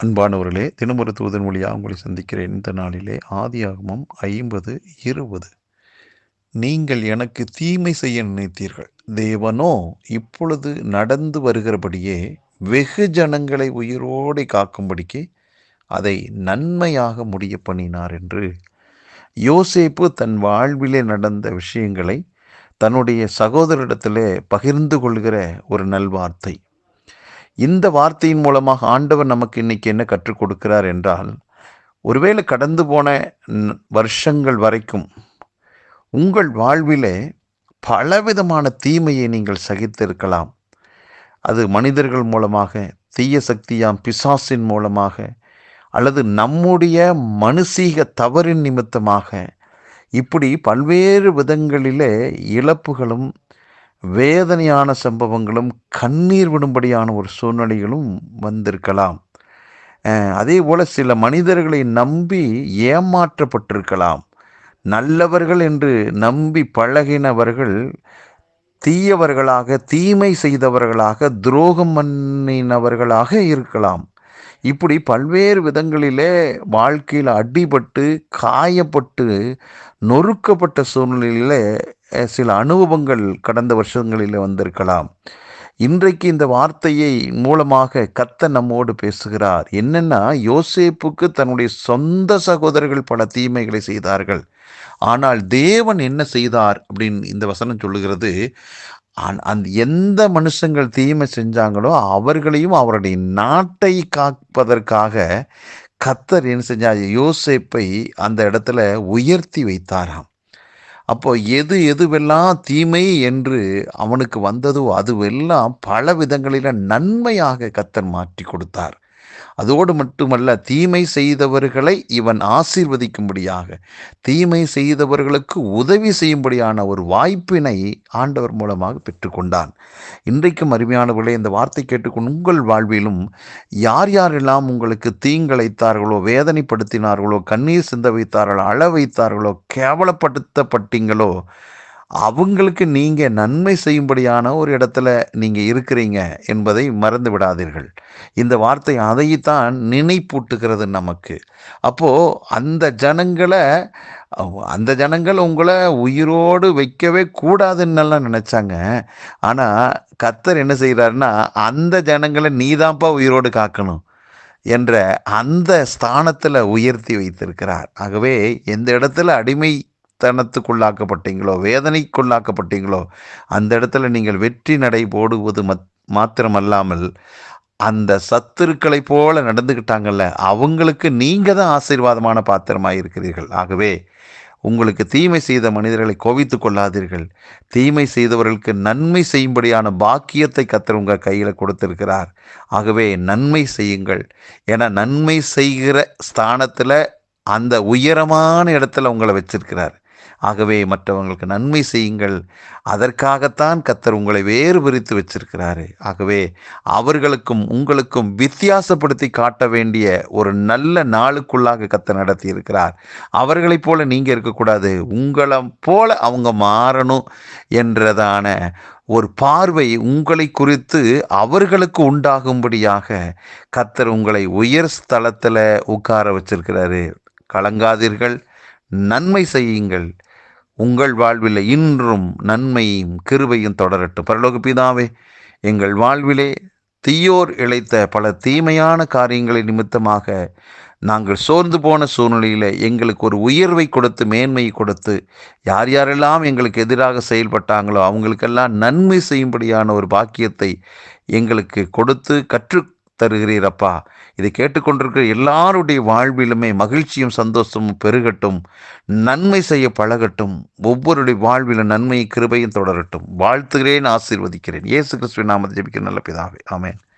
அன்பானவர்களே தினமொரு தூதன் மொழியாக உங்களை சந்திக்கிறேன். இந்த நாளிலே ஆதியாகமம் ஐம்பது இருபது. நீங்கள் எனக்கு தீமை செய்ய நினைத்தீர்கள். தேவனோ இப்பொழுது நடந்து வருகிறபடியே வெகு ஜனங்களை உயிரோடு காக்கும்படிக்கு அதை நன்மையாக முடிய பண்ணினார் என்று யோசேப்பு தன் வாழ்விலே நடந்த விஷயங்களை தன்னுடைய சகோதரிடத்திலே பகிர்ந்து கொள்கிற ஒரு நல்வார்த்தை. இந்த வார்த்தையின் மூலமாக ஆண்டவர் நமக்கு இன்னைக்கு என்ன கற்றுக் கொடுக்கிறார் என்றால் ஒருவேளை கடந்து போன வருஷங்கள் வரைக்கும் உங்கள் வாழ்விலே பலவிதமான தீமையை நீங்கள் சகித்திருக்கலாம். அது மனிதர்கள் மூலமாக தீய சக்தியாம் பிசாசின் மூலமாக அல்லது நம்முடைய மனுசீக தவறின் நிமித்தமாக இப்படி பல்வேறு விதங்களிலே இழப்புகளும் வேதனையான சம்பவங்களும் கண்ணீர் விடும்படியான ஒரு சூழ்நிலைகளும் வந்திருக்கலாம். அதே போல் சில மனிதர்களை நம்பி ஏமாற்றப்பட்டிருக்கலாம். நல்லவர்கள் என்று நம்பி பழகினவர்கள் தீயவர்களாக தீமை செய்தவர்களாக துரோகம் பண்ணினவர்களாக இருக்கலாம். இப்படி பல்வேறு விதங்களிலே வாழ்க்கையில் அடிபட்டு காயப்பட்டு நொறுக்கப்பட்ட சூழ்நிலையில் சில அனுபவங்கள் கடந்த வருஷங்களில் வந்திருக்கலாம். இன்றைக்கு இந்த வார்த்தையை மூலமாக கத்த நம்மோடு பேசுகிறார். என்னன்னா யோசேப்புக்கு தன்னுடைய சொந்த சகோதரர்கள் பல தீமைகளை செய்தார்கள். ஆனால் தேவன் என்ன செய்தார் அப்படின்னு இந்த வசனம் சொல்லுகிறது. அந் அந்த எந்த மனுஷங்கள் தீமை செஞ்சாங்களோ அவர்களையும் அவருடைய நாட்டை காப்பதற்காக கத்தர் என்ன செஞ்சார்? யோசேப்பை அந்த இடத்துல உயர்த்தி வைத்தாராம். அப்போ எது எதுவெல்லாம் தீமை என்று அவனுக்கு வந்ததோ அதுவெல்லாம் பல விதங்களில நன்மையாக கத்தர் மாற்றி கொடுத்தார். அதோடு மட்டுமல்ல தீமை செய்தவர்களை இவன் ஆசீர்வதிக்கும்படியாக தீமை செய்தவர்களுக்கு உதவி செய்யும்படியான ஒரு வாய்ப்பினை ஆண்டவர் மூலமாக பெற்றுக்கொண்டான். இன்றைக்கும் அருமையானவர்களே இந்த வார்த்தை கேட்டுக்கொண்டு உங்கள் வாழ்விலும் யார் யாரெல்லாம் உங்களுக்கு தீங்களைத்தார்களோ வேதனைப்படுத்தினார்களோ கண்ணீர் சிந்த வைத்தார்களோ அழ வைத்தார்களோ கேவலப்படுத்தப்பட்டீங்களோ அவங்களுக்கு நீங்கள் நன்மை செய்யும்படியான ஒரு இடத்துல நீங்கள் இருக்கிறீங்க என்பதை மறந்து விடாதீர்கள். இந்த வார்த்தை அதைத்தான் நினைப்பூட்டுகிறது நமக்கு. அப்போது அந்த ஜனங்களை அந்த ஜனங்கள் உங்களை உயிரோடு வைக்கவே கூடாதுன்னெல்லாம் நினச்சாங்க. ஆனால் கத்தர் என்ன செய்கிறாருன்னா அந்த ஜனங்களை நீதான்ப்பா உயிரோடு காக்கணும் என்ற அந்த ஸ்தானத்தில் உயர்த்தி வைத்திருக்கிறார். ஆகவே எந்த இடத்துல அடிமை தனத்துக்குள்ளாக்கப்பட்டீங்களோ வேதனைக்குள்ளாக்கப்பட்டீங்களோ அந்த இடத்துல நீங்கள் வெற்றி நடை போடுவது மத் மாத்திரமல்லாமல் அந்த சத்துருக்களை போல நடந்துக்கிட்டாங்கல்ல அவங்களுக்கு நீங்கள் தான் ஆசீர்வாதமான பாத்திரமாக இருக்கிறீர்கள். ஆகவே உங்களுக்கு தீமை செய்த மனிதர்களை கோவித்து கொள்ளாதீர்கள். தீமை செய்தவர்களுக்கு நன்மை செய்யும்படியான பாக்கியத்தை கத்தர் உங்கள் கையில் கொடுத்திருக்கிறார். ஆகவே நன்மை செய்யுங்கள். ஏன்னா நன்மை செய்கிற ஸ்தானத்தில் அந்த உயரமான இடத்துல உங்களை வச்சிருக்கிறார். ஆகவே மற்றவங்களுக்கு நன்மை செய்யுங்கள். அதற்காகத்தான் கத்தர் உங்களை வேறு பிரித்து வச்சிருக்கிறாரு. ஆகவே அவர்களுக்கும் உங்களுக்கும் வித்தியாசப்படுத்தி காட்ட வேண்டிய ஒரு நல்ல நாளுக்குள்ளாக கத்தர் நடத்தி இருக்கிறார் அவர்களைப் போல நீங்கள் இருக்கக்கூடாது. உங்களை போல அவங்க மாறணும் என்றதான ஒரு பார்வை உங்களை குறித்து அவர்களுக்கு உண்டாகும்படியாக கத்தர் உங்களை உயர் ஸ்தலத்தில் உட்கார வச்சிருக்கிறாரு. கலங்காதீர்கள். நன்மை செய்யுங்கள். உங்கள் வாழ்வில் இன்றும் நன்மையும் கிருபையும் தொடரட்டும். பரலோக பிதாவே எங்கள் வாழ்விலே தீயோர் இழைத்த பல தீமையான காரியங்களை நிமித்தமாக நாங்கள் சோர்ந்து போன சூழ்நிலையில் எங்களுக்கு ஒரு உயர்வை கொடுத்து மேன்மை கொடுத்து யார் யாரெல்லாம் எங்களுக்கு எதிராக செயல்பட்டாங்களோ அவங்களுக்கெல்லாம் நன்மை செய்யும்படியான ஒரு பாக்கியத்தை எங்களுக்கு கொடுத்து கற்று தருகிறீரப்பா. இதை கேட்டுக்கொண்டிருக்கிற எல்லாருடைய வாழ்விலுமே மகிழ்ச்சியும் சந்தோஷமும் பெருகட்டும். நன்மை செய்ய பழகட்டும். ஒவ்வொருடைய வாழ்விலும் நன்மை கிருபையும் தொடரட்டும். வாழ்த்துகிறேன் ஆசீர்வதிக்கிறேன். இயேசு கிறிஸ்துவின் நாமத்தை ஜெபிக்கிற நல்ல பிதாவே. ஆமேன்.